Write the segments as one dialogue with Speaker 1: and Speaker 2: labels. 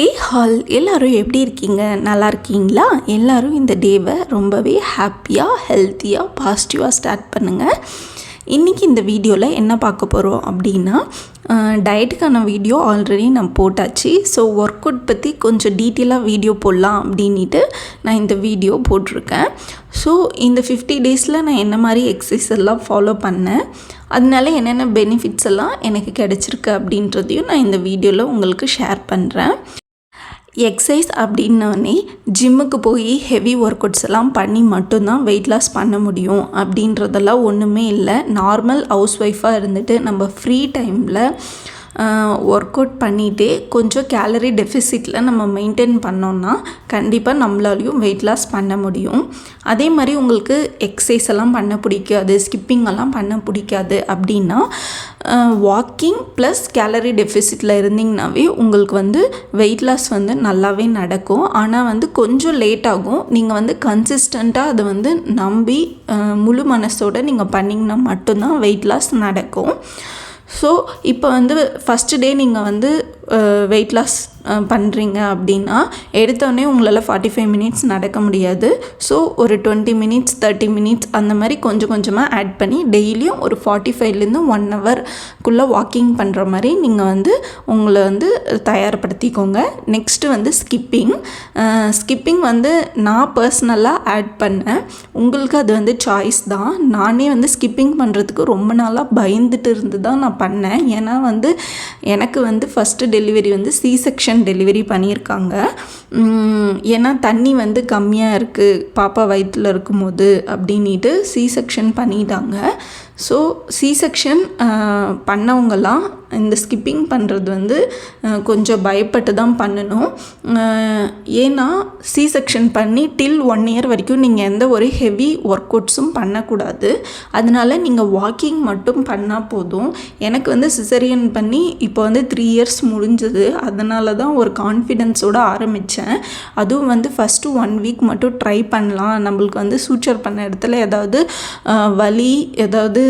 Speaker 1: ஏ hall எல்லோரும் எப்படி இருக்கீங்க நல்லா இருக்கீங்களா எல்லோரும் இந்த டேவை ரொம்பவே ஹாப்பியாக ஹெல்த்தியாக பாசிட்டிவாக ஸ்டார்ட் பண்ணுங்கள் இன்றைக்கி இந்த வீடியோவில் என்ன பார்க்க போகிறோம் அப்படின்னா டயட்டுக்கான வீடியோ ஆல்ரெடி நான் போட்டாச்சு ஸோ ஒர்க் அவுட் பற்றி கொஞ்சம் டீட்டெயிலாக வீடியோ போடலாம் அப்படின்ட்டு நான் இந்த வீடியோ போட்டிருக்கேன் ஸோ இந்த ஃபிஃப்டி டேஸில் நான் என்ன மாதிரி எக்ஸசைஸ் எல்லாம் ஃபாலோ பண்ணேன் அதனால என்னென்ன பெனிஃபிட்ஸ் எல்லாம் எனக்கு கிடச்சிருக்கு அப்படின்றதையும் நான் இந்த வீடியோவில் உங்களுக்கு ஷேர் பண்ணுறேன் எக்ஸசைஸ் அப்படின்னோடனே ஜிம்முக்கு போய் ஹெவி ஒர்க் அவுட்ஸ் எல்லாம் பண்ணி மட்டும்தான் வெயிட் லாஸ் பண்ண முடியும் அப்படின்றதெல்லாம் ஒன்றுமே இல்லை நார்மல் ஹவுஸ் ஒய்ஃபாக இருந்துட்டு நம்ம ஃப்ரீ டைமில் ஒர்க் அவுட் பண்ணிகிட்டே கொஞ்சம் கேலரி டெஃபிசிட்டில் நம்ம மெயின்டைன் பண்ணோம்னா கண்டிப்பாக நம்மளாலையும் வெயிட் லாஸ் பண்ண முடியும் அதே மாதிரி உங்களுக்கு எக்ஸசைஸ் எல்லாம் பண்ண பிடிக்காது ஸ்கிப்பிங் எல்லாம் பண்ண பிடிக்காது அப்படின்னா வாக்கிங் ப்ளஸ் கேலரி டெஃபிசிட்டில் இருந்தீங்கனாவே உங்களுக்கு வந்து வெயிட் லாஸ் வந்து நல்லாவே நடக்கும் ஆனால் வந்து கொஞ்சம் லேட் ஆகும் நீங்கள் வந்து கன்சிஸ்டண்ட்டாக அதை வந்து நம்பி முழு மனசோடு நீங்கள் பண்ணிங்கன்னா மட்டும்தான் வெயிட் லாஸ் நடக்கும் ஸோ இப்போ வந்து ஃபஸ்ட்டு டே நீங்கள் வந்து வெயிட் லாஸ் பண்ணுறீங்க அப்படின்னா எடுத்தோடனே உங்களால் ஃபார்ட்டி ஃபைவ் மினிட்ஸ் நடக்க முடியாது ஸோ ஒரு டுவெண்ட்டி மினிட்ஸ் தேர்ட்டி மினிட்ஸ் அந்த மாதிரி கொஞ்சம் கொஞ்சமாக ஆட் பண்ணி டெய்லியும் ஒரு ஃபார்ட்டி ஃபைவ்லேருந்து ஒன் ஹவர்க்குள்ளே வாக்கிங் பண்ணுற மாதிரி நீங்கள் வந்து உங்களை வந்து தயார்படுத்திக்கோங்க நெக்ஸ்ட்டு வந்து ஸ்கிப்பிங் ஸ்கிப்பிங் வந்து நான் பர்சனலாக ஆட் பண்ணேன் உங்களுக்கு அது வந்து சாய்ஸ் தான் நானே வந்து ஸ்கிப்பிங் பண்ணுறதுக்கு ரொம்ப நாளாக பயந்துட்டு இருந்து தான் நான் பண்ணேன் ஏன்னா வந்து எனக்கு வந்து ஃபஸ்ட்டு டெலிவரி வந்து சி செக்ஷன் டெலிவரி பண்ணியிருக்காங்க ஏன்னா தண்ணி வந்து கம்மியாக இருக்குது பாப்பா வயிற்றில் இருக்கும்போது அப்படின்ட்டு சி செக்ஷன் பண்ணிட்டாங்க ஸோ சி செக்ஷன் uh, பண்ணவங்களாம் இந்த ஸ்கிப்பிங் பண்ணுறது வந்து uh, கொஞ்சம் பயப்பட்டு தான் பண்ணணும் uh, ஏன்னா சி செக்ஷன் பண்ணி டில் ஒன் இயர் வரைக்கும் நீங்கள் எந்த ஒரு ஹெவி ஒர்க் அவுட்ஸும் பண்ணக்கூடாது அதனால் நீங்கள் வாக்கிங் மட்டும் பண்ணால் போதும் எனக்கு வந்து சிசரியன் பண்ணி இப்போ வந்து த்ரீ இயர்ஸ் முடிஞ்சது அதனால தான் ஒரு கான்ஃபிடென்ஸோடு ஆரம்பித்தேன் அதுவும் வந்து ஃபஸ்ட்டு ஒன் வீக் மட்டும் ட்ரை பண்ணலாம் நம்மளுக்கு வந்து சூச்சர் பண்ண இடத்துல ஏதாவது வலி ஏதாவது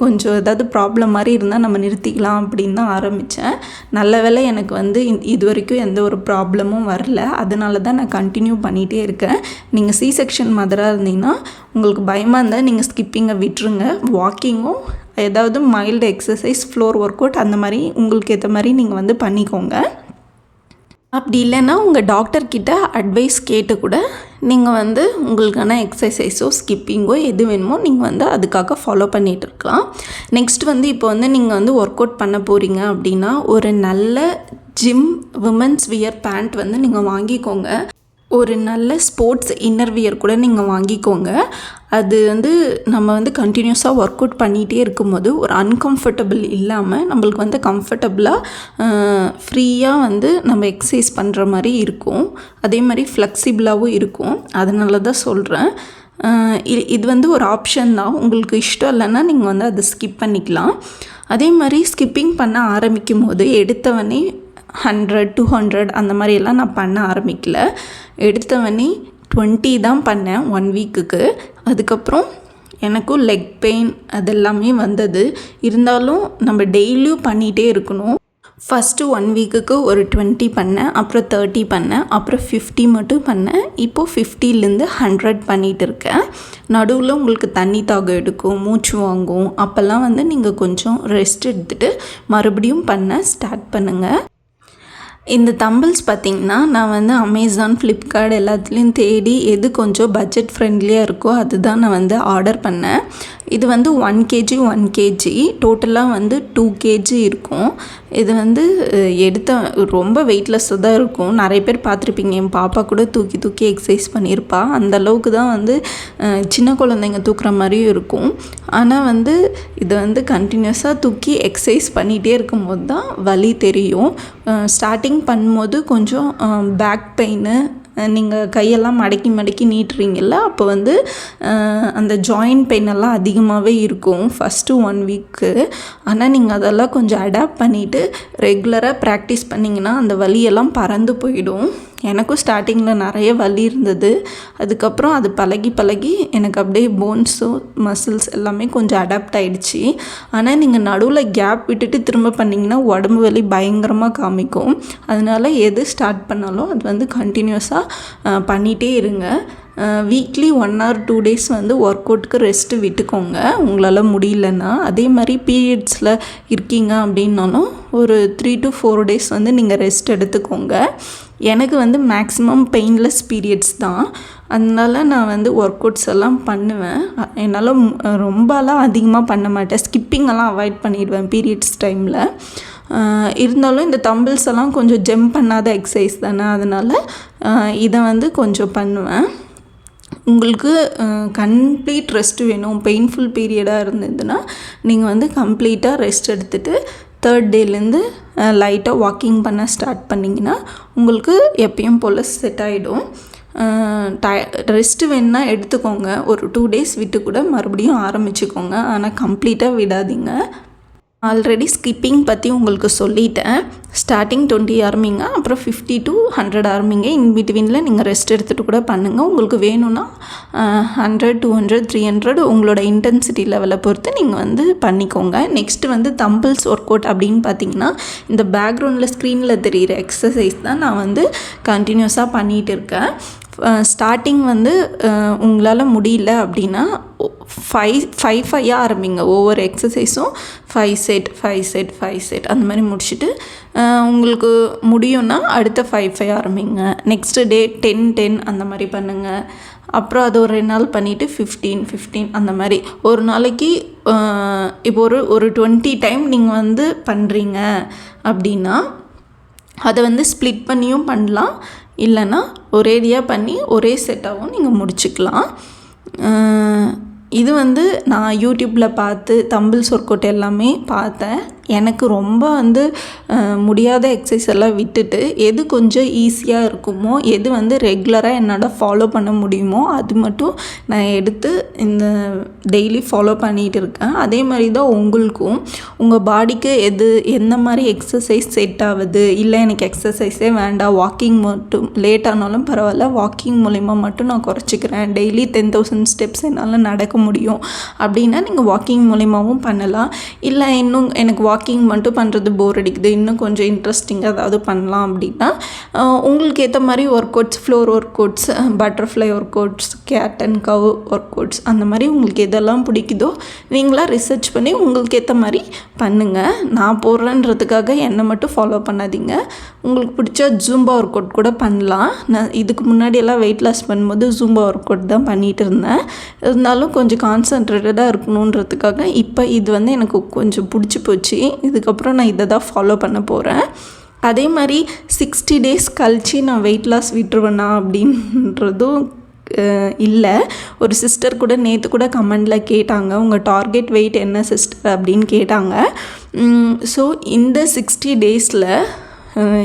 Speaker 1: கொஞ்சம் ஏதாவது ப்ராப்ளம் மாதிரி இருந்தால் நம்ம நிறுத்திக்கலாம் அப்படின்னு தான் ஆரம்பித்தேன் நல்ல வேலை எனக்கு வந்து இது வரைக்கும் எந்த ஒரு ப்ராப்ளமும் வரல அதனால தான் நான் கண்டினியூ பண்ணிகிட்டே இருக்கேன் நீங்கள் சி செக்ஷன் மாதிராக இருந்தீங்கன்னா உங்களுக்கு பயமாக இருந்தால் நீங்கள் ஸ்கிப்பிங்கை விட்டுருங்க வாக்கிங்கும் ஏதாவது mild exercise floor work out அந்த மாதிரி உங்களுக்கு ஏற்ற மாதிரி நீங்கள் வந்து பண்ணிக்கோங்க அப்படி இல்லைன்னா உங்கள் டாக்டர்கிட்ட அட்வைஸ் கேட்டு கூட நீங்கள் வந்து உங்களுக்கான எக்ஸசைஸோ ஸ்கிப்பிங்கோ எது வேணுமோ நீங்கள் வந்து அதுக்காக ஃபாலோ பண்ணிகிட்ருக்கலாம் நெக்ஸ்ட் வந்து இப்போ வந்து நீங்கள் வந்து ஒர்க் அவுட் பண்ண போகிறீங்க அப்படின்னா ஒரு நல்ல ஜிம் விமன்ஸ் வியர் பேண்ட் வந்து நீங்கள் வாங்கிக்கோங்க ஒரு நல்ல ஸ்போர்ட்ஸ் இன்னர்வியர் கூட நீங்கள் வாங்கிக்கோங்க அது வந்து நம்ம வந்து கண்டினியூஸாக ஒர்க் அவுட் பண்ணிகிட்டே இருக்கும்போது ஒரு அன்கம்ஃபர்டபுள் இல்லாமல் நம்மளுக்கு வந்து கம்ஃபர்டபுளாக ஃப்ரீயாக வந்து நம்ம எக்ஸசைஸ் பண்ணுற மாதிரி இருக்கும் அதே மாதிரி ஃப்ளெக்சிபிளாகவும் இருக்கும் அதனால தான் சொல்கிறேன் இது வந்து ஒரு ஆப்ஷன் தான் உங்களுக்கு இஷ்டம் இல்லைன்னா நீங்கள் வந்து அதை ஸ்கிப் பண்ணிக்கலாம் அதே மாதிரி ஸ்கிப்பிங் பண்ண ஆரம்பிக்கும் போது எடுத்தவனே ஹண்ட்ரட் டூ ஹண்ட்ரட் அந்த மாதிரியெல்லாம் நான் பண்ண ஆரம்பிக்கல எடுத்தவனே டுவெண்ட்டி தான் பண்ணேன் ஒன் வீக்குக்கு அதுக்கப்புறம் எனக்கும் லெக் பெயின் அதெல்லாமே வந்தது இருந்தாலும் நம்ம டெய்லியும் பண்ணிகிட்டே இருக்கணும் ஃபஸ்ட்டு ஒன் வீக்குக்கு ஒரு டுவெண்ட்டி பண்ணேன் அப்புறம் தேர்ட்டி பண்ணேன் அப்புறம் ஃபிஃப்டி மட்டும் பண்ணேன் இப்போது ஃபிஃப்டிலேருந்து ஹண்ட்ரட் பண்ணிகிட்டு இருக்கேன் நடுவில் உங்களுக்கு தண்ணி தாகம் எடுக்கும் மூச்சு வாங்கும் அப்போல்லாம் வந்து நீங்கள் கொஞ்சம் ரெஸ்ட் எடுத்துகிட்டு மறுபடியும் பண்ண ஸ்டார்ட் பண்ணுங்கள் இந்த தம்பிள்ஸ் பார்த்திங்கன்னா நான் வந்து அமேசான் ஃப்ளிப்கார்ட் எல்லாத்துலேயும் தேடி எது கொஞ்சம் பட்ஜெட் ஃப்ரெண்ட்லியாக இருக்கோ அதுதான் நான் வந்து ஆர்டர் பண்ணேன் இது வந்து ஒன் கேஜி ஒன் கேஜி டோட்டலாக வந்து டூ கேஜி இருக்கும் இது வந்து எடுத்த ரொம்ப வெயிட்லெஸ்ஸாக தான் இருக்கும் நிறைய பேர் பார்த்துருப்பீங்க என் பாப்பா கூட தூக்கி தூக்கி எக்ஸசைஸ் பண்ணியிருப்பா அந்த அளவுக்கு தான் வந்து சின்ன குழந்தைங்க தூக்குற மாதிரியும் இருக்கும் ஆனால் வந்து இதை வந்து கண்டினியூஸாக தூக்கி எக்ஸசைஸ் பண்ணிகிட்டே இருக்கும்போது தான் வலி தெரியும் ஸ்டார்டிங் பண்ணும்போது கொஞ்சம் பேக் பெயின் நீங்கள் கையெல்லாம் மடக்கி மடக்கி நீட்டுறீங்கள அப்போ வந்து அந்த ஜாயின்ட் பெயின் எல்லாம் அதிகமாகவே இருக்கும் ஃபஸ்ட்டு ஒன் வீக்கு ஆனால் நீங்கள் அதெல்லாம் கொஞ்சம் அடாப்ட் பண்ணிவிட்டு ரெகுலராக ப்ராக்டிஸ் பண்ணிங்கன்னா அந்த வலியெல்லாம் பறந்து போயிடும் எனக்கும் ஸ்டார்டிங்கில் நிறைய வலி இருந்தது அதுக்கப்புறம் அது பழகி பழகி எனக்கு அப்படியே போன்ஸும் மசில்ஸ் எல்லாமே கொஞ்சம் அடாப்ட் ஆகிடுச்சி ஆனால் நீங்கள் நடுவில் கேப் விட்டுட்டு திரும்ப பண்ணிங்கன்னா உடம்பு வலி பயங்கரமாக காமிக்கும் அதனால் எது ஸ்டார்ட் பண்ணாலும் அது வந்து கண்டினியூஸாக பண்ணிகிட்டே இருங்க weekly one or two days வந்து ஒர்க் அவுட்டுக்கு ரெஸ்ட்டு விட்டுக்கோங்க உங்களால் முடியலன்னா அதே மாதிரி பீரியட்ஸில் இருக்கீங்க அப்படின்னாலும் ஒரு த்ரீ டு ஃபோர் டேஸ் வந்து நீங்கள் ரெஸ்ட் எடுத்துக்கோங்க எனக்கு வந்து மேக்ஸிமம் பெயின்லெஸ் பீரியட்ஸ் தான் அதனால நான் வந்து ஒர்க் அவுட்ஸ் எல்லாம் பண்ணுவேன் என்னால் ரொம்பலாம் அதிகமாக பண்ண மாட்டேன் ஸ்கிப்பிங்கெல்லாம் அவாய்ட் பண்ணிடுவேன் பீரியட்ஸ் டைமில் இருந்தாலும் இந்த தம்பிள்ஸ் எல்லாம் கொஞ்சம் ஜெம் பண்ணாத எக்ஸசைஸ் தானே அதனால் இதை வந்து கொஞ்சம் பண்ணுவேன் உங்களுக்கு கம்ப்ளீட் ரெஸ்ட் வேணும் பெயின்ஃபுல் பீரியடாக இருந்ததுன்னா நீங்கள் வந்து கம்ப்ளீட்டாக ரெஸ்ட் எடுத்துகிட்டு தேர்ட் டேலேருந்து லைட்டாக வாக்கிங் பண்ண ஸ்டார்ட் பண்ணிங்கன்னா உங்களுக்கு எப்பயும் போல் செட் ஆகிடும் டய ரெஸ்ட்டு வேணால் எடுத்துக்கோங்க ஒரு டூ டேஸ் விட்டு கூட மறுபடியும் ஆரம்பிச்சுக்கோங்க ஆனால் கம்ப்ளீட்டாக விடாதீங்க ஆல்ரெடி ஸ்கிப்பிங் பற்றி உங்களுக்கு சொல்லிட்டேன் ஸ்டார்டிங் டுவெண்ட்டி ஆர்மிங்க அப்புறம் ஃபிஃப்டி டு ஹண்ட்ரட் ஆர்மிங்க இன் பிட்வீனில் நீங்கள் ரெஸ்ட் எடுத்துகிட்டு கூட பண்ணுங்கள் உங்களுக்கு வேணும்னா hundred two hundred three hundred உங்களோட இன்டென்சிட்டி லெவலை பொறுத்து நீங்கள் வந்து பண்ணிக்கோங்க நெக்ஸ்ட் வந்து தம்பிள்ஸ் ஒர்க் அவுட் அப்படின்னு பார்த்தீங்கன்னா இந்த பேக்ரவுண்டில் ஸ்க்ரீனில் தெரிகிற எக்ஸசைஸ் தான் நான் வந்து கண்டினியூஸாக பண்ணிகிட்டு இருக்கேன் ஸ்டார்டிங் வந்து உங்களால் முடியல அப்படின்னா ஃபைவ் ஃபைவ் ஃபையாக ஆரம்பிங்க ஒவ்வொரு எக்ஸசைஸும் five set five set five set அந்த மாதிரி முடிச்சுட்டு உங்களுக்கு முடியும்னா அடுத்த ஃபைவ் ஃபைவ் ஆரம்பிங்க நெக்ஸ்ட்டு டே டென் டென் அந்த மாதிரி பண்ணுங்கள் அப்புறம் அது ஒரு ரெண்டு நாள் பண்ணிவிட்டு ஃபிஃப்டீன் ஃபிஃப்டீன் அந்த மாதிரி ஒரு நாளைக்கு இப்போ ஒரு ஒரு டுவெண்ட்டி டைம் நீங்கள் வந்து பண்ணுறீங்க அப்படின்னா அதை வந்து ஸ்ப்ளிட் பண்ணியும் பண்ணலாம் இல்லைன்னா ஒரேடியாக பண்ணி ஒரே செட்டாகவும் நீங்கள் முடிச்சுக்கலாம் இது வந்து நான் யூடியூப்பில் பார்த்து தம்பிள் ஒர்க் எல்லாமே பார்த்தேன் எனக்கு ரொம்ப வந்து முடியாத எக்ஸசைஸ் எல்லாம் விட்டுட்டு எது கொஞ்சம் ஈஸியாக இருக்குமோ எது வந்து ரெகுலராக என்னோட ஃபாலோ பண்ண முடியுமோ அது மட்டும் நான் எடுத்து இந்த டெய்லி ஃபாலோ பண்ணிகிட்டு இருக்கேன் அதே மாதிரி தான் உங்களுக்கும் உங்கள் பாடிக்கு எது எந்த மாதிரி எக்ஸசைஸ் செட் ஆகுது இல்லை எனக்கு எக்ஸசைஸே வேண்டாம் வாக்கிங் மட்டும் லேட் ஆனாலும் பரவாயில்ல வாக்கிங் மூலிமா மட்டும் நான் குறைச்சிக்கிறேன் டெய்லி டென் தௌசண்ட் ஸ்டெப்ஸ் என்னால் நடக்க முடியும் அப்படின்னா நீங்கள் வாக்கிங் மூலிமாவும் பண்ணலாம் இல்லை இன்னும் எனக்கு வாக்கிங் வாக்கிங் மட்டும் பண்ணுறது போர் அடிக்குது இன்னும் கொஞ்சம் இன்ட்ரெஸ்டிங்காக ஏதாவது பண்ணலாம் அப்படின்னா உங்களுக்கு ஏற்ற மாதிரி workouts floor workouts butterfly workouts cat and cow workouts அந்த மாதிரி உங்களுக்கு எதெல்லாம் பிடிக்குதோ நீங்களாக ரிசர்ச் பண்ணி உங்களுக்கு ஏற்ற மாதிரி பண்ணுங்கள் நான் போடுறேன்றதுக்காக என்னை மட்டும் ஃபாலோ பண்ணாதீங்க உங்களுக்கு பிடிச்ச ஜூம்பா ஒர்க் அவுட் கூட பண்ணலாம் நான் இதுக்கு முன்னாடியெல்லாம் வெயிட் லாஸ் பண்ணும்போது ஜூம்பா ஒர்க் அவுட் தான் பண்ணிகிட்டு இருந்தேன் இருந்தாலும் கொஞ்சம் கான்சன்ட்ரேட்டடாக இருக்கணுன்றதுக்காக இப்போ இது வந்து எனக்கு கொஞ்சம் பிடிச்சி போச்சு இதுக்கப்புறம் நான் இதை தான் ஃபாலோ பண்ண போகிறேன் அதே மாதிரி சிக்ஸ்டி டேஸ் கழித்து நான் வெயிட் லாஸ் விட்டுருவேண்ணா அப்படின்றதும் இல்லை ஒரு சிஸ்டர் கூட நேற்று கூட கமெண்டில் கேட்டாங்க உங்கள் டார்கெட் வெயிட் என்ன சிஸ்டர் அப்படின்னு கேட்டாங்க ஸோ இந்த சிக்ஸ்டி டேஸில்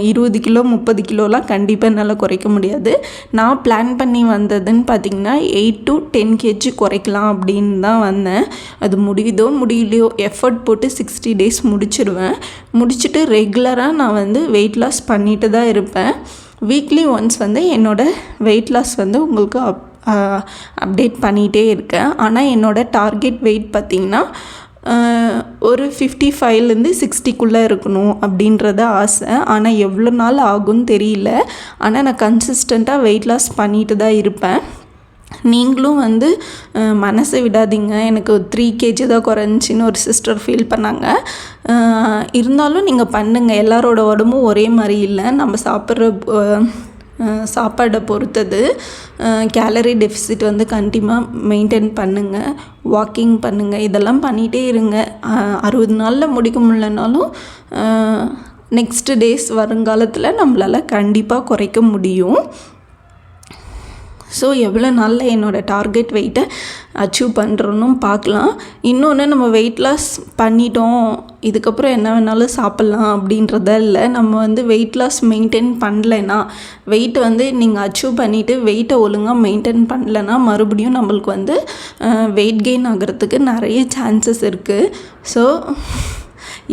Speaker 1: இருபது கிலோ முப்பது கிலோலாம் கண்டிப்பாக என்னால் குறைக்க முடியாது நான் பிளான் பண்ணி வந்ததுன்னு பார்த்திங்கன்னா எயிட் டு டென் கேஜி குறைக்கலாம் அப்படின்னு தான் வந்தேன் அது முடியுதோ முடியலையோ எஃபர்ட் போட்டு சிக்ஸ்டி டேஸ் முடிச்சிருவேன் முடிச்சுட்டு ரெகுலராக நான் வந்து வெயிட் லாஸ் பண்ணிட்டு தான் இருப்பேன் வீக்லி ஒன்ஸ் வந்து என்னோடய வெயிட் லாஸ் வந்து உங்களுக்கு அப் அப்டேட் பண்ணிகிட்டே இருக்கேன் ஆனால் என்னோடய டார்கெட் வெயிட் பார்த்திங்கன்னா ஒரு ஃபிஃப்டி ஃபைவ்லேருந்து சிக்ஸ்டிக்குள்ளே இருக்கணும் அப்படின்றத ஆசை ஆனால் எவ்வளோ நாள் ஆகும்னு தெரியல ஆனால் நான் கன்சிஸ்டண்ட்டாக வெயிட் லாஸ் பண்ணிட்டு தான் இருப்பேன் நீங்களும் வந்து மனசை விடாதீங்க எனக்கு த்ரீ கேஜி தான் குறைஞ்சின்னு ஒரு சிஸ்டர் ஃபீல் பண்ணாங்க இருந்தாலும் நீங்கள் பண்ணுங்கள் எல்லாரோட உடம்பும் ஒரே மாதிரி இல்லை நம்ம சாப்பிட்ற சாப்பாடை பொறுத்தது கேலரி டெஃபிசிட் வந்து கண்டிப்பாக மெயின்டைன் பண்ணுங்கள் வாக்கிங் பண்ணுங்கள் இதெல்லாம் பண்ணிகிட்டே இருங்க அறுபது நாளில் முடிக்க முடியலனாலும் நெக்ஸ்ட் டேஸ் வருங்காலத்தில் நம்மளால் கண்டிப்பாக குறைக்க முடியும் ஸோ எவ்வளோ நாளில் என்னோடய டார்கெட் வெயிட்டை அச்சீவ் பண்ணுறோன்னும் பார்க்கலாம் இன்னொன்று நம்ம வெயிட் லாஸ் பண்ணிட்டோம் இதுக்கப்புறம் என்ன வேணாலும் சாப்பிட்லாம் அப்படின்றத இல்லை நம்ம வந்து வெயிட் லாஸ் மெயின்டைன் பண்ணலைன்னா வெயிட் வந்து நீங்கள் அச்சீவ் பண்ணிவிட்டு வெயிட்டை ஒழுங்காக மெயின்டைன் பண்ணலைன்னா மறுபடியும் நம்மளுக்கு வந்து வெயிட் கெயின் ஆகிறதுக்கு நிறைய சான்சஸ் இருக்குது ஸோ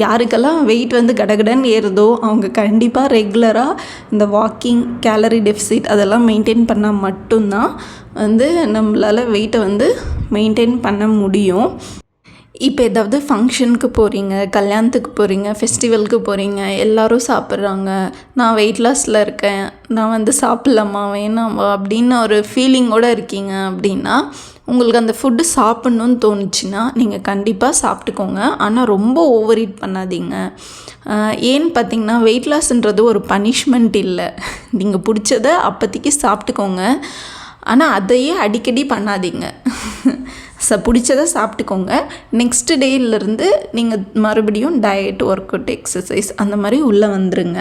Speaker 1: யாருக்கெல்லாம் வெயிட் வந்து கடகடன் ஏறுதோ அவங்க கண்டிப்பாக ரெகுலராக இந்த வாக்கிங் கேலரி டெஃபிசிட் அதெல்லாம் மெயின்டைன் பண்ணால் மட்டும்தான் வந்து நம்மளால் வெயிட்டை வந்து மெயின்டைன் பண்ண முடியும் இப்போ ஏதாவது ஃபங்க்ஷனுக்கு போகிறீங்க கல்யாணத்துக்கு போகிறீங்க ஃபெஸ்டிவலுக்கு போகிறீங்க எல்லோரும் சாப்பிட்றாங்க நான் வெயிட் லாஸில் இருக்கேன் நான் வந்து சாப்பிட்லாமா வேணாமா அப்படின்னு ஒரு ஃபீலிங்கோடு இருக்கீங்க அப்படின்னா உங்களுக்கு அந்த ஃபுட்டு சாப்பிட்ணுன்னு தோணுச்சுன்னா நீங்கள் கண்டிப்பாக சாப்பிட்டுக்கோங்க ஆனால் ரொம்ப ஓவர் ஈட் பண்ணாதீங்க ஏன்னு பார்த்தீங்கன்னா வெயிட் லாஸ்ன்றது ஒரு பனிஷ்மெண்ட் இல்லை நீங்கள் பிடிச்சதை அப்போதைக்கு சாப்பிட்டுக்கோங்க ஆனால் அதையே அடிக்கடி பண்ணாதீங்க ச பிடிச்சதை சாப்பிட்டுக்கோங்க நெக்ஸ்ட் டேயிலேருந்து நீங்கள் மறுபடியும் டயட் ஒர்க் அவுட் எக்ஸசைஸ் அந்த மாதிரி உள்ளே வந்துடுங்க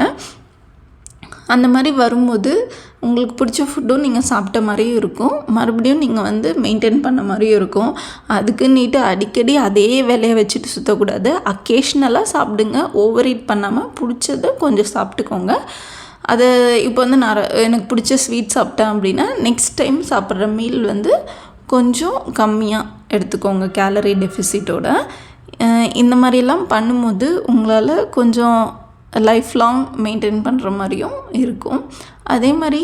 Speaker 1: அந்த மாதிரி வரும்போது உங்களுக்கு பிடிச்ச ஃபுட்டும் நீங்கள் சாப்பிட்ட மாதிரியும் இருக்கும் மறுபடியும் நீங்கள் வந்து மெயின்டைன் பண்ண மாதிரியும் இருக்கும் அதுக்குன்னிட்டு அடிக்கடி அதே வேலையை வச்சுட்டு சுற்றக்கூடாது அக்கேஷ்னலாக சாப்பிடுங்க ஓவர் ஈட் பண்ணாமல் பிடிச்சத கொஞ்சம் சாப்பிட்டுக்கோங்க அதை இப்போ வந்து நான் எனக்கு பிடிச்ச ஸ்வீட் சாப்பிட்டேன் அப்படின்னா நெக்ஸ்ட் டைம் சாப்பிட்ற மீல் வந்து கொஞ்சம் கம்மியாக எடுத்துக்கோங்க கேலரி டெஃபிசிட்டோட இந்த மாதிரிலாம் பண்ணும்போது உங்களால் கொஞ்சம் லைஃப் லாங் மெயின்டைன் பண்ணுற மாதிரியும் இருக்கும் அதே மாதிரி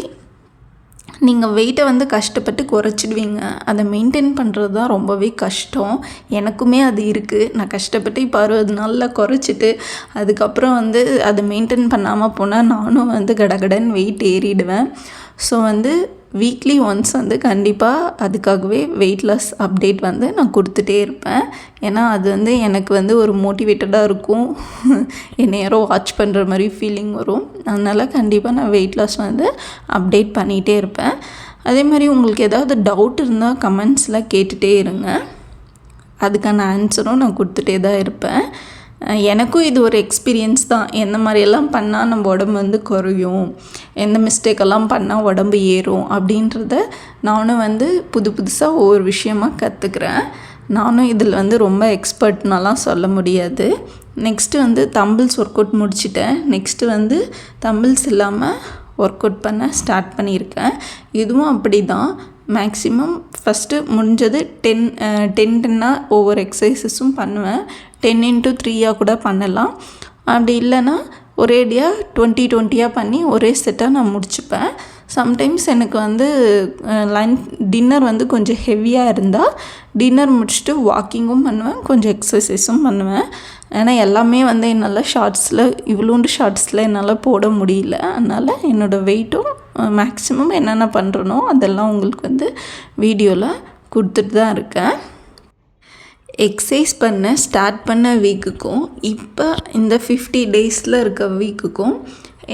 Speaker 1: நீங்கள் வெயிட்டை வந்து கஷ்டப்பட்டு குறைச்சிடுவீங்க அதை மெயின்டைன் பண்ணுறது தான் ரொம்பவே கஷ்டம் எனக்குமே அது இருக்குது நான் கஷ்டப்பட்டு இப்போ அறுபது நாளில் குறைச்சிட்டு அதுக்கப்புறம் வந்து அதை மெயின்டைன் பண்ணாமல் போனால் நானும் வந்து கடகடன் வெயிட் ஏறிடுவேன் ஸோ வந்து வீக்லி ஒன்ஸ் வந்து கண்டிப்பாக அதுக்காகவே வெயிட் லாஸ் அப்டேட் வந்து நான் கொடுத்துட்டே இருப்பேன் ஏன்னா அது வந்து எனக்கு வந்து ஒரு மோட்டிவேட்டடாக இருக்கும் என் யாரோ வாட்ச் பண்ணுற மாதிரி ஃபீலிங் வரும் அதனால் கண்டிப்பாக நான் வெயிட் லாஸ் வந்து அப்டேட் பண்ணிகிட்டே இருப்பேன் அதே மாதிரி உங்களுக்கு ஏதாவது டவுட் இருந்தால் கமெண்ட்ஸில் கேட்டுகிட்டே இருங்க அதுக்கான ஆன்சரும் நான் கொடுத்துட்டே தான் இருப்பேன் எனக்கும் இது ஒரு எக்ஸ்பீரியன்ஸ் தான் எந்த மாதிரியெல்லாம் பண்ணால் நம்ம உடம்பு வந்து குறையும் எந்த மிஸ்டேக்கெல்லாம் பண்ணால் உடம்பு ஏறும் அப்படின்றத நானும் வந்து புது புதுசாக ஒவ்வொரு விஷயமாக கற்றுக்கிறேன் நானும் இதில் வந்து ரொம்ப எக்ஸ்பர்ட்னாலாம் சொல்ல முடியாது நெக்ஸ்ட்டு வந்து தம்பிள்ஸ் ஒர்க் அவுட் முடிச்சிட்டேன் நெக்ஸ்ட்டு வந்து தம்பிள்ஸ் இல்லாமல் ஒர்க் அவுட் பண்ண ஸ்டார்ட் பண்ணியிருக்கேன் இதுவும் அப்படி தான் மேக்ஸிமம் ஃபஸ்ட்டு முடிஞ்சது டென் டென் டென்னாக ஒவ்வொரு எக்ஸசைஸஸும் பண்ணுவேன் டென் இன்ட்டு த்ரீயாக கூட பண்ணலாம் அப்படி இல்லைன்னா ஒரேடியாக டுவெண்ட்டி டுவெண்ட்டியாக பண்ணி ஒரே செட்டாக நான் முடிச்சுப்பேன் சம்டைம்ஸ் எனக்கு வந்து லன்ச் டின்னர் வந்து கொஞ்சம் ஹெவியாக இருந்தால் டின்னர் முடிச்சுட்டு வாக்கிங்கும் பண்ணுவேன் கொஞ்சம் எக்ஸசைஸும் பண்ணுவேன் ஏன்னா எல்லாமே வந்து என்னால் ஷார்ட்ஸில் இவ்வளோண்டு ஷார்ட்ஸில் என்னால் போட முடியல அதனால் என்னோடய வெயிட்டும் மேக்ஸிமம் என்னென்ன பண்ணுறனோ அதெல்லாம் உங்களுக்கு வந்து வீடியோவில் கொடுத்துட்டு தான் இருக்கேன் எக்ஸசைஸ் பண்ண ஸ்டார்ட் பண்ண வீக்குக்கும் இப்போ இந்த ஃபிஃப்டி டேஸில் இருக்க வீக்குக்கும்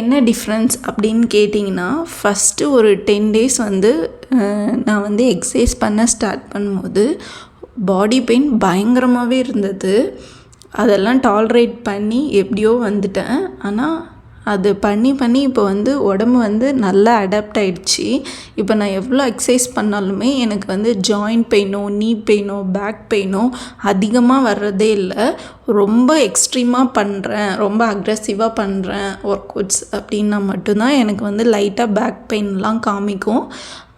Speaker 1: என்ன டிஃப்ரென்ஸ் அப்படின்னு கேட்டிங்கன்னா ஃபஸ்ட்டு ஒரு டென் டேஸ் வந்து நான் வந்து எக்ஸசைஸ் பண்ண ஸ்டார்ட் பண்ணும்போது பாடி பெயின் பயங்கரமாகவே இருந்தது அதெல்லாம் டாலரேட் பண்ணி எப்படியோ வந்துட்டேன் ஆனால் அது பண்ணி பண்ணி இப்போ வந்து உடம்பு வந்து நல்லா அடாப்ட் ஆகிடுச்சி இப்போ நான் எவ்வளோ எக்ஸசைஸ் பண்ணாலுமே எனக்கு வந்து ஜாயிண்ட் பெயினோ நீ பெயினோ பேக் பெயினோ அதிகமாக வர்றதே இல்லை ரொம்ப எக்ஸ்ட்ரீமாக பண்ணுறேன் ரொம்ப அக்ரெசிவாக பண்ணுறேன் ஒர்க் அவுட்ஸ் அப்படின்னா மட்டும்தான் எனக்கு வந்து லைட்டாக பேக் பெயின்லாம் காமிக்கும்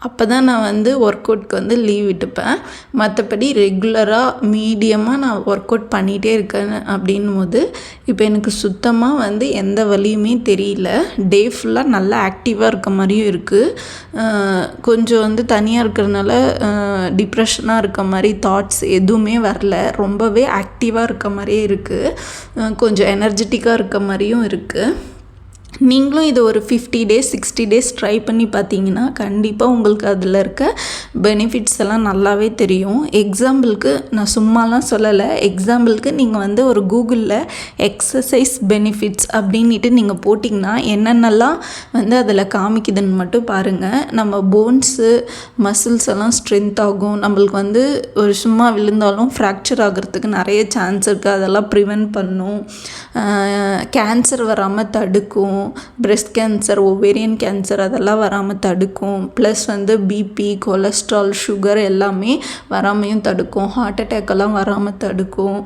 Speaker 1: அப்போ தான் நான் வந்து ஒர்க் அவுட்க்கு வந்து லீவ் விட்டுப்பேன் மற்றபடி ரெகுலராக மீடியமாக நான் ஒர்க் அவுட் பண்ணிகிட்டே இருக்கேன் அப்படின்னும் போது இப்போ எனக்கு சுத்தமாக வந்து எந்த வழியுமே தெரியல டே ஃபுல்லாக நல்லா ஆக்டிவாக இருக்க மாதிரியும் இருக்குது கொஞ்சம் வந்து தனியாக இருக்கிறதுனால டிப்ரெஷனாக இருக்க மாதிரி தாட்ஸ் எதுவுமே வரல ரொம்பவே ஆக்டிவாக இருக்க மாதிரியே இருக்குது கொஞ்சம் எனர்ஜெட்டிக்காக இருக்க மாதிரியும் இருக்குது நீங்களும் இது ஒரு fifty days sixty days try பண்ணி பார்த்தீங்கன்னா கண்டிப்பாக உங்களுக்கு அதில் இருக்க பெனிஃபிட்ஸ் எல்லாம் நல்லாவே தெரியும் எக்ஸாம்பிளுக்கு நான் சும்மாலாம் சொல்லலை எக்ஸாம்பிளுக்கு நீங்கள் வந்து ஒரு கூகுளில் எக்ஸசைஸ் பெனிஃபிட்ஸ் அப்படின்ட்டு நீங்கள் போட்டிங்கன்னா என்னென்னலாம் வந்து அதில் காமிக்குதுன்னு மட்டும் பாருங்கள் நம்ம போன்ஸு மசில்ஸ் எல்லாம் ஸ்ட்ரென்த் ஆகும் நம்மளுக்கு வந்து ஒரு சும்மா விழுந்தாலும் ஃப்ராக்சர் ஆகிறதுக்கு நிறைய சான்ஸ் இருக்குது அதெல்லாம் ப்ரிவெண்ட் பண்ணும் கேன்சர் வராமல் தடுக்கும் தடுக்கும் பிரெஸ்ட் கேன்சர் ஒவேரியன் கேன்சர் அதெல்லாம் வராமல் தடுக்கும் ப்ளஸ் வந்து பிபி கொலஸ்ட்ரால் சுகர் எல்லாமே வராமையும் தடுக்கும் ஹார்ட் அட்டாக்கெல்லாம் வராமல் தடுக்கும்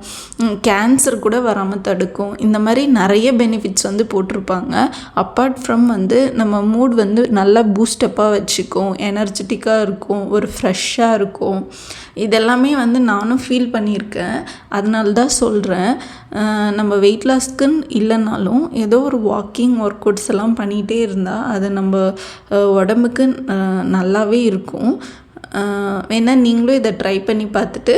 Speaker 1: கேன்சர் கூட வராமல் தடுக்கும் இந்த மாதிரி நிறைய பெனிஃபிட்ஸ் வந்து போட்டிருப்பாங்க அப்பார்ட் ஃப்ரம் வந்து நம்ம மூட் வந்து நல்லா பூஸ்டப்பாக வச்சுக்கும் எனர்ஜெட்டிக்காக இருக்கும் ஒரு ஃப்ரெஷ்ஷாக இருக்கும் இதெல்லாமே வந்து நானும் ஃபீல் பண்ணியிருக்கேன் அதனால தான் சொல்கிறேன் நம்ம வெயிட் லாஸ்க்குன்னு இல்லைனாலும் ஏதோ ஒரு வாக்கிங் ஒர்க் அவுட்ஸ் எல்லாம் பண்ணிகிட்டே இருந்தால் அது நம்ம உடம்புக்கு நல்லாவே இருக்கும் வேணால் நீங்களும் இதை ட்ரை பண்ணி பார்த்துட்டு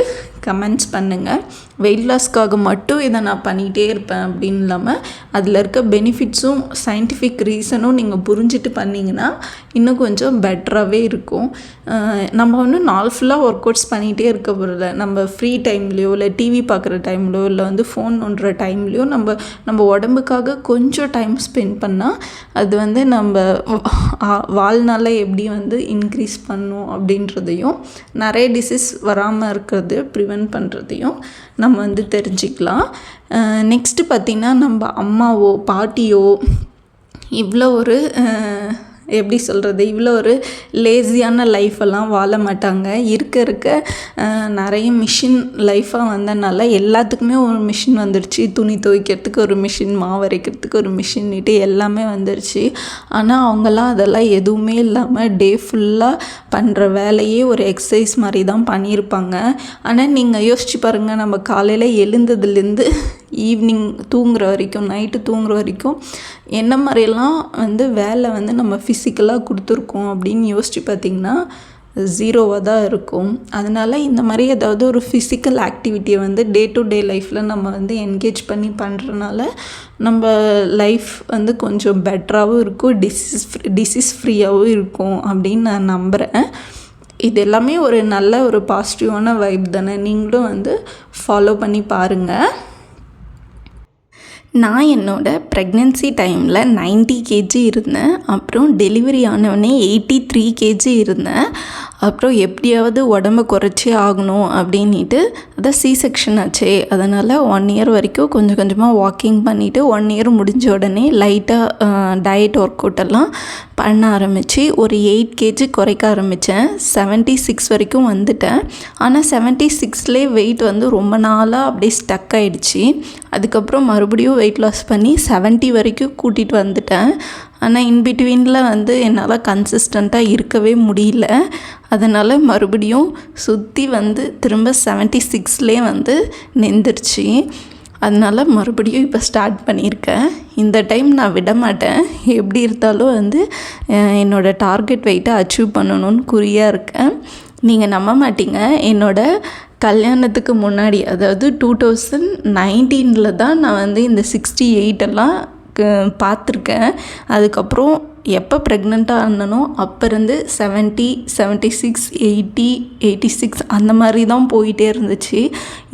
Speaker 1: கமெண்ட்ஸ் பண்ணுங்கள் வெயிட் லாஸ்க்காக மட்டும் இதை நான் பண்ணிகிட்டே இருப்பேன் அப்படின்னு இல்லாமல் அதில் இருக்க பெனிஃபிட்ஸும் சயின்டிஃபிக் ரீசனும் நீங்கள் புரிஞ்சுட்டு பண்ணிங்கன்னா இன்னும் கொஞ்சம் பெட்டராகவே இருக்கும் நம்ம வந்து நாள் ஃபுல்லாக ஒர்க் அவுட்ஸ் பண்ணிகிட்டே இருக்க போகிறதில்ல நம்ம ஃப்ரீ டைம்லேயோ இல்லை டிவி பார்க்குற டைம்லையோ இல்லை வந்து ஃபோன் நோண்டுற டைம்லையோ நம்ம நம்ம உடம்புக்காக கொஞ்சம் டைம் ஸ்பெண்ட் பண்ணால் அது வந்து நம்ம வாழ்நாளை எப்படி வந்து இன்க்ரீஸ் பண்ணும் அப்படின்றதையும் நிறைய டிசீஸ் வராமல் இருக்கிறது ப்ரிவென்ட் ப்ரிவென்ட் பண்ணுறதையும் நம்ம வந்து தெரிஞ்சுக்கலாம் நெக்ஸ்ட்டு பார்த்திங்கன்னா நம்ம அம்மாவோ பாட்டியோ இவ்வளோ ஒரு எப்படி சொல்கிறது இவ்வளோ ஒரு லேசியான லைஃபெல்லாம் வாழ மாட்டாங்க இருக்க இருக்க நிறைய மிஷின் லைஃபாக வந்தனால எல்லாத்துக்குமே ஒரு மிஷின் வந்துடுச்சு துணி துவைக்கிறதுக்கு ஒரு மிஷின் மாவரைக்கிறதுக்கு ஒரு மிஷின்ட்டு எல்லாமே வந்துடுச்சு ஆனால் அவங்களாம் அதெல்லாம் எதுவுமே இல்லாமல் டே ஃபுல்லாக பண்ணுற வேலையே ஒரு எக்ஸசைஸ் மாதிரி தான் பண்ணியிருப்பாங்க ஆனால் நீங்கள் யோசிச்சு பாருங்கள் நம்ம காலையில் எழுந்ததுலேருந்து ஈவினிங் தூங்குற வரைக்கும் நைட்டு தூங்குற வரைக்கும் என்ன மாதிரியெல்லாம் வந்து வேலை வந்து நம்ம ஃபிசிக்கலாக கொடுத்துருக்கோம் அப்படின்னு யோசித்து பார்த்திங்கன்னா ஜீரோவாக தான் இருக்கும் அதனால் இந்த மாதிரி ஏதாவது ஒரு ஃபிசிக்கல் ஆக்டிவிட்டியை வந்து டே டு டே லைஃப்பில் நம்ம வந்து என்கேஜ் பண்ணி பண்ணுறனால நம்ம லைஃப் வந்து கொஞ்சம் பெட்டராகவும் இருக்கும் டிசீஸ் டிசீஸ் ஃப்ரீயாகவும் இருக்கும் அப்படின்னு நான் நம்புகிறேன் இது எல்லாமே ஒரு நல்ல ஒரு பாசிட்டிவான வைப் தானே நீங்களும் வந்து ஃபாலோ பண்ணி பாருங்கள் நான் என்னோடய ப்ரெக்னென்சி டைமில் நைன்ட்டி கேஜி இருந்தேன் அப்புறம் டெலிவரி ஆனவொடனே எயிட்டி த்ரீ கேஜி இருந்தேன் அப்புறம் எப்படியாவது உடம்பு குறைச்சி ஆகணும் அப்படின்ட்டு அதை சி செக்ஷன் ஆச்சே அதனால் ஒன் இயர் வரைக்கும் கொஞ்சம் கொஞ்சமாக வாக்கிங் பண்ணிவிட்டு ஒன் இயர் முடிஞ்ச உடனே லைட்டாக டயட் ஒர்க் அவுட்டெல்லாம் பண்ண ஆரம்பித்து ஒரு எயிட் கேஜி குறைக்க ஆரம்பித்தேன் செவன்ட்டி சிக்ஸ் வரைக்கும் வந்துட்டேன் ஆனால் செவன்ட்டி சிக்ஸ்லேயே வெயிட் வந்து ரொம்ப நாளாக அப்படியே ஸ்டக் ஆகிடுச்சி அதுக்கப்புறம் மறுபடியும் வெயிட் லாஸ் பண்ணி செவன்ட்டி வரைக்கும் கூட்டிகிட்டு வந்துட்டேன் ஆனால் இன்பிட்வீனில் வந்து என்னால் கன்சிஸ்டண்ட்டாக இருக்கவே முடியல அதனால் மறுபடியும் சுற்றி வந்து திரும்ப செவன்ட்டி சிக்ஸ்லேயே வந்து நெந்துருச்சு அதனால் மறுபடியும் இப்போ ஸ்டார்ட் பண்ணியிருக்கேன் இந்த டைம் நான் விட மாட்டேன் எப்படி இருந்தாலும் வந்து என்னோடய டார்கெட் வெயிட்டை அச்சீவ் பண்ணணும்னு குறியாக இருக்கேன் நீங்கள் நம்ப மாட்டீங்க என்னோடய கல்யாணத்துக்கு முன்னாடி அதாவது டூ தௌசண்ட் நைன்டீனில் தான் நான் வந்து இந்த சிக்ஸ்டி எயிட்டெல்லாம் பார்த்துருக்கேன் அதுக்கப்புறம் எப்போ ப்ரெக்னெண்ட்டாக இருந்தனோ அப்போ இருந்து seventy seventy six eighty eighty six அந்த மாதிரி தான் போயிட்டே இருந்துச்சு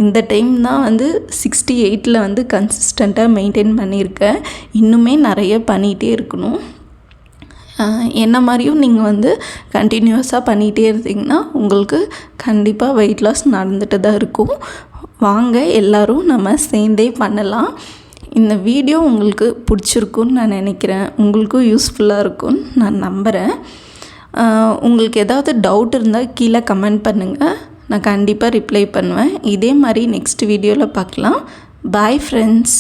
Speaker 1: இந்த டைம் தான் வந்து சிக்ஸ்டி எயிட்டில் வந்து கன்சிஸ்டண்ட்டாக மெயின்டைன் பண்ணியிருக்கேன் இன்னுமே நிறைய பண்ணிகிட்டே இருக்கணும் என்ன மாதிரியும் நீங்கள் வந்து கண்டினியூஸாக பண்ணிகிட்டே இருந்தீங்கன்னா உங்களுக்கு கண்டிப்பாக வெயிட் லாஸ் நடந்துட்டு தான் இருக்கும் வாங்க எல்லோரும் நம்ம சேர்ந்தே பண்ணலாம் இந்த வீடியோ உங்களுக்கு பிடிச்சிருக்குன்னு நான் நினைக்கிறேன் உங்களுக்கும் யூஸ்ஃபுல்லாக இருக்கும்னு நான் நம்புகிறேன் உங்களுக்கு ஏதாவது டவுட் இருந்தால் கீழே கமெண்ட் பண்ணுங்கள் நான் கண்டிப்பாக ரிப்ளை பண்ணுவேன் இதே மாதிரி நெக்ஸ்ட் வீடியோவில் பார்க்கலாம் பாய் ஃப்ரெண்ட்ஸ்